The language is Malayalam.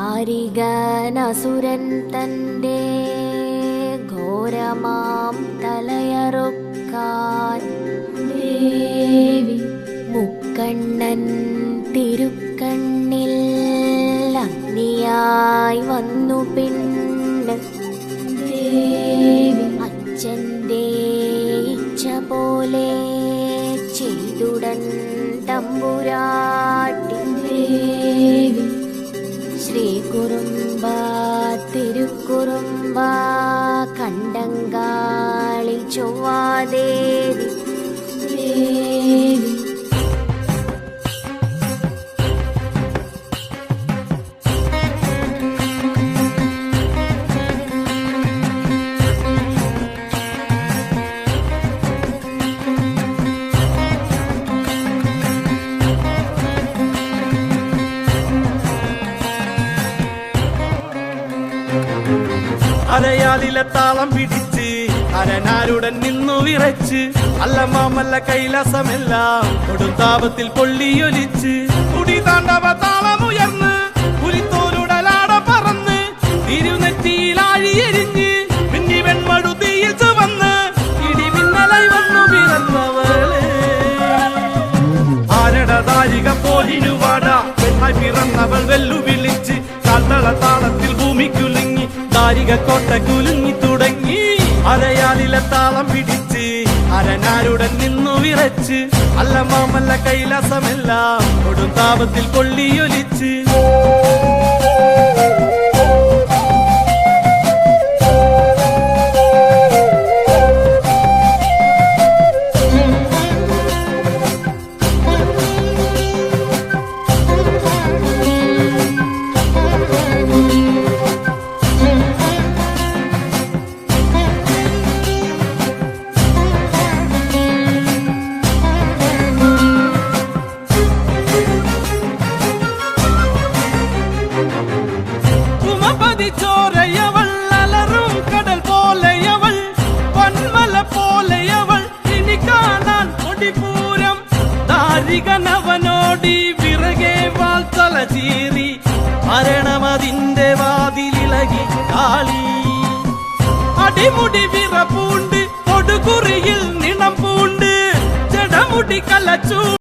ദാരികനസുരൻ തന്റെ ഘോരമാം തലയറുക്കാൻ ദേവി മുക്കണ്ണൻ തിരുക്കണ്ണിൽ അഗ്നിയായി വന്നു പിന്നെ ദേവി അച്ഛന്റെ ഇച്ഛ പോലെ ചെയ്തുടൻ തമ്പുരാട്ടി ശ്രീ കുറുമ്പ തിരുക്കുറുമ്പ കണ്ടങ്കാളി ചൊവ്വാദേവി അരയാലിലെ താളം പിടിച്ച് അരനാരുടൻ നിന്നു വിറച്ച് അല്ല മാമല്ല കൈലാസമെല്ലാം കൊടുത്താപത്തിൽ പൊള്ളിയൊലിച്ച് കുടി താണ്ടവ താളമുയർന്ന് പുലിത്തോലുടലാട പറന്ന് തിരുനെറ്റിയിലാഴിയെരിഞ്ഞ് മിന്നി വെൺമടുതിയിൽ ചുവന്ന് ഇടിമിന്നലായി വന്നു പിറന്നവളെ. ആരടതാരിക പോലിനുവാട പെണ്ണായി പിറന്നവൾ വെല്ലുവിളിച്ച് കാൽത്തള താളത്തിൽ ഭൂമി കുലുങ്ങി താരിക കോട്ട കുലുങ്ങി തുടങ്ങി അരയാലിലെ താളം പിടിച്ച് അരനാരുടൻ നിന്നു വിറച്ച് അല്ല മാമല്ല കൈലാസമെല്ലാം കൊടും കൊള്ളിയൊലിച്ച്. ദാരികനവനോടി വിറകെ വാൾത്തല ചീറി മരണമതിന്റെ വാതിലിളകി കാളി അടിമുടി വിറപൂണ്ട് കൊടുകുറിയിൽ നിണം പൂണ്ട് ജടമുടി കലച്ചു